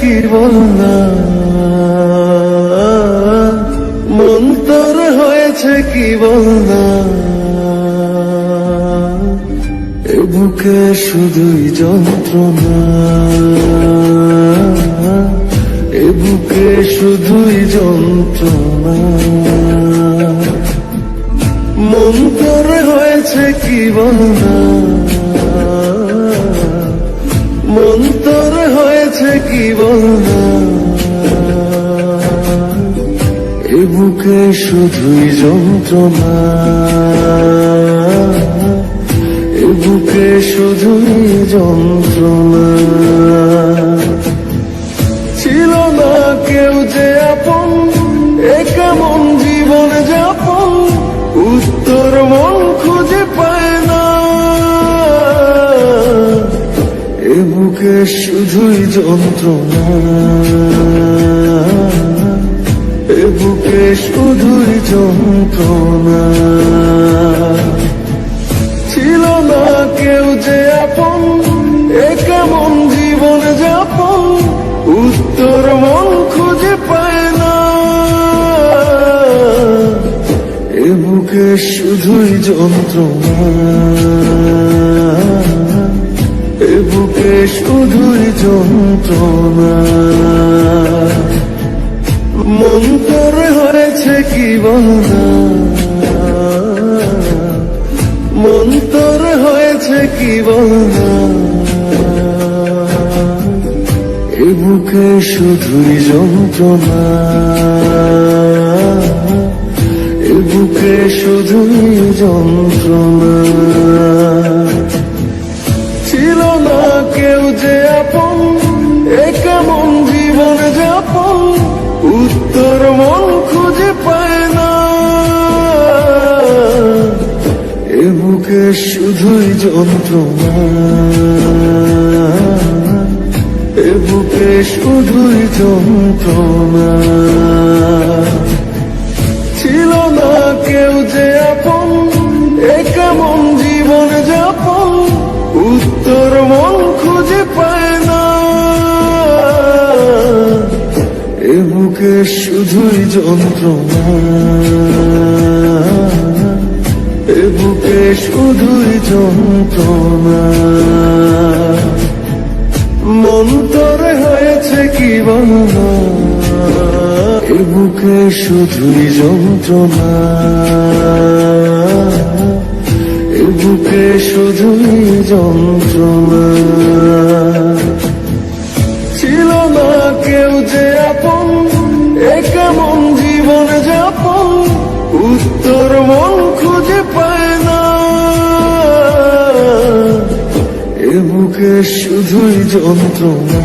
কি বলনা মন তোর হয়েছে কি বলনা এ বুকে শুধুই যন্ত্রণা। এ বুকে শুধুই যন্ত্রণা। মন তোর হয়েছে কি বলনা কি বলনা এ বুকে শুধুই যন্ত্রণা। এ বুকে শুধুই যন্ত্রণা। শুধুই যন্ত্রণা। এ বুকে শুধুই যন্ত্রণা। ছিল না কেউ যে আপন, এ কেমন জীবন যাপন, উত্তর মন খুঁজে পায় না। এ বুকে শুধুই যন্ত্রণা। বুকে শুধুই যন্ত্রণা। মন হয়েছে কি বলনা মন হয়েছে কি বলনা এ বুকে শুধুই যন্ত্রণা। এ বুকে শুধুই যন্ত্রণা। বুকে শুধুই যন্ত্রণা। এ বুকে শুধুই যন্ত্রণা। ছিল না কেউ যে আপন, এ কেমন জীবন যাপন, উত্তর মন খুঁজে পায় না। এ বুকে শুধুই যন্ত্রণা। শুধুই যন্ত্রণা। তোরে হয়েছে কি বলনা এ বুকে শুধুই যন্ত্রণা। এ বুকে শুধুই যন্ত্রণা। বুকে শুধুই যন্ত্রণা।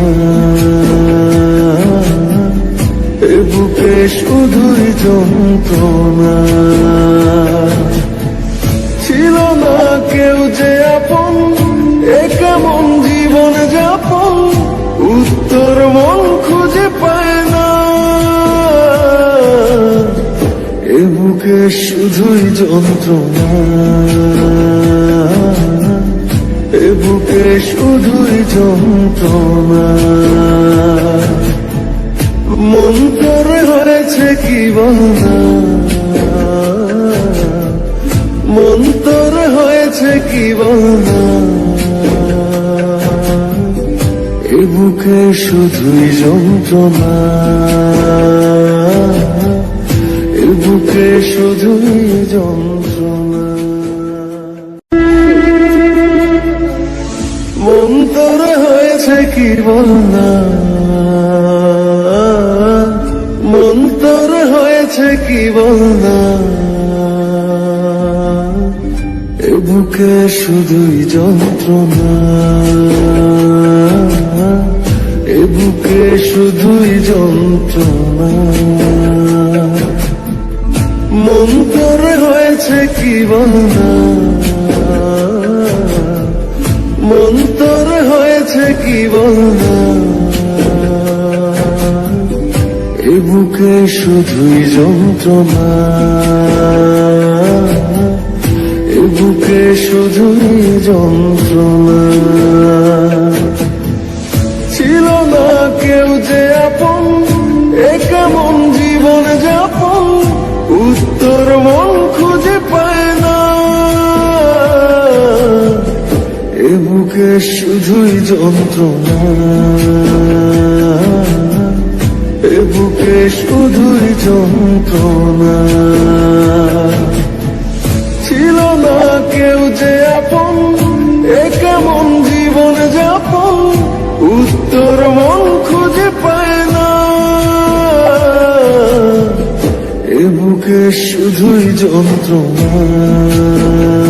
এ বুকে শুধুই যন্ত্রণা। ছিল না কেউ যে আপন, এ কেমন জীবন যাপন, উত্তর মন খুঁজে পায় না। এ বুকে শুধুই যন্ত্রণা। শুধুই যন্ত্রণা মন করে হয়েছে কি বলনা মন তোর হয়েছে কি বলনা এ বুকে শুধুই যন্ত্রণা। এ বুকে শুধুই মন তোর হয়েছে কি বলনা এ বুকে শুধুই যন্ত্রণা। এ বুকে শুধুই যন্ত্রণা। মন হয়েছে কি বলনা কি বলনা এ বুকে শুধুই যন্ত্রণা। এ বুকে শুধুই যন্ত্রণা। বুকে শুধুই যন্ত্রণা। এ বুকে শুধুই যন্ত্রণা। ছিল না কেউ যে আপন, এ কেমন জীবন যাপন, উত্তর মন খুঁজে পায় না। এ বুকে শুধুই যন্ত্রণা।